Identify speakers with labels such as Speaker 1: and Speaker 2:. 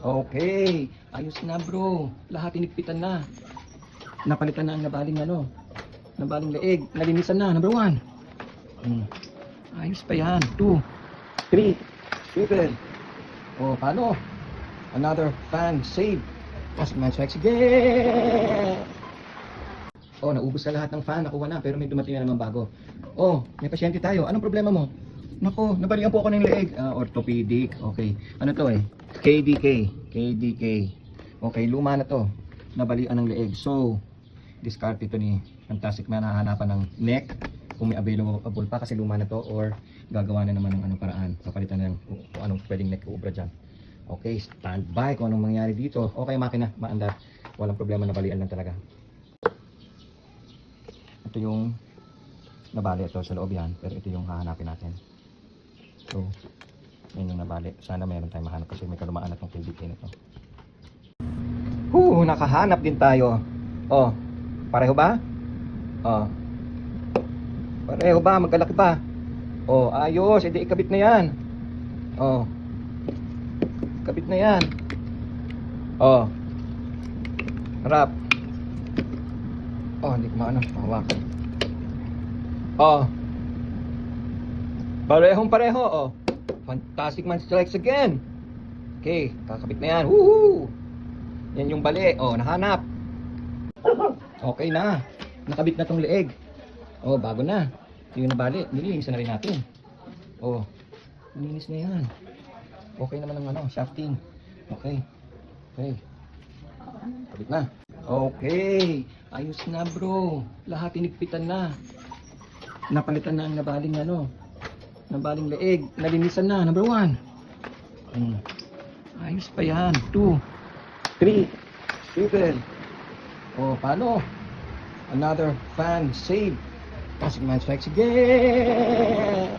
Speaker 1: Okay. Ayos na bro. Lahat inigpitan na. Napalitan na ang nabaling ano. Nabaling leeg. Nalinisan na. Number one. Hmm. Ayos pa yan. Two. Three. Seven. Oh, paano? Another fan save. Kasi man strikes again. Oh, naubos na lahat ng fan. Nakuha na. Pero may dumating na naman bago. Oh, may pasyente tayo. Anong problema mo? Nako, nabalikan po ako ng leeg. Ah, orthopedic. Okay. Ano to eh? KDK. KDK. Okay, luma na to. Nabalian ng leeg. So, discard ito ni Fantastic Man. Hahanapan ng neck kung may available pa kasi luma na to or gagawa na naman ng anong paraan. Papalitan na ng kung anong pwedeng neck ubra dyan. Okay, stand by kung anong mangyari dito. Okay, makina, maandar. Walang problema, nabalian lang talaga. Ito yung nabali ito sa loob yan, pero ito yung hahanapin natin. So, yun yung nabali. Sana meron tayong mahanap kasi may kalumaan na itong KDK na to. Hoo, nakahanap din tayo. Oh, pareho ba? Oh. Pareho ba? Magkalaki ba? Oh, ayos. Edi ikabit na yan. Oh. Ikabit na yan. Oh. Harap. Oh, hindi ko maano. Hawakan. Oh. Parehong pareho, oh. Fantastic man strikes again. Okay, kakabit na yan. Woohoo! Yan yung bali. Oh, nahanap. Okay na. Nakabit na tong leeg. Oh, bago na. Yung nabali, nililinis na rin natin. Oh, nilinis na yan. Okay naman ang ano, shafting. Okay. Okay. Kabit na. Okay. Ayos na bro. Lahat inigpitan na. Napalitan na ang nabaling ano. Nabaling leeg. Nalinisan na. Number one. Hmm. Ayos pa yan. Two. Three. Seven. Oh, paano? Another fan save. Classic man strikes again.